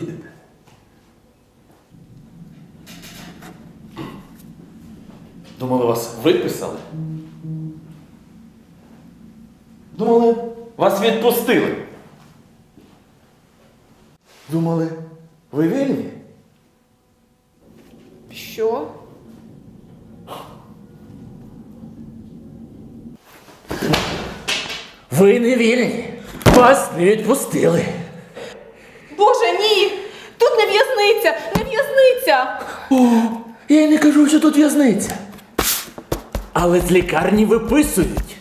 їдете. Думали, вас виписали? Думали, вас відпустили? Думали, ви вільні? Що? Ви не вільні. Вас не відпустили. Боже, ні! Тут не в'язниця! Не в'язниця! Я й не кажу, що тут в'язниця. Але з лікарні виписують.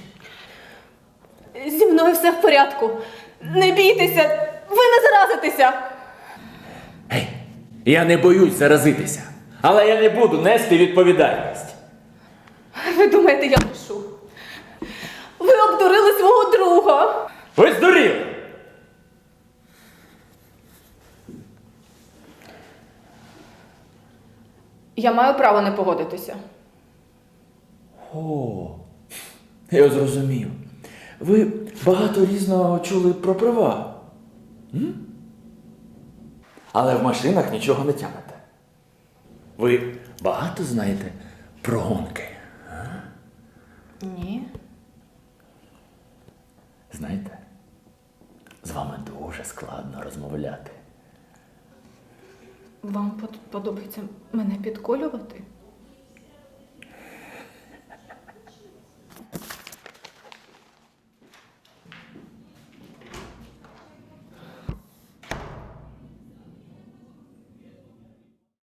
Зі мною все в порядку. Не бійтеся, ви не заразитеся. Гей, я не боюсь заразитися. Але я не буду нести відповідальність. Ви думаєте, я пишу? Ви обдурили свого друга. Ви здуріли! Я маю право не погодитися. О, я зрозумів. Ви багато різного чули про права. М? Але в машинах нічого не тямите. Ви багато знаєте про гонки? Ні. Знаєте, з вами дуже складно розмовляти. Вам подобається мене підколювати?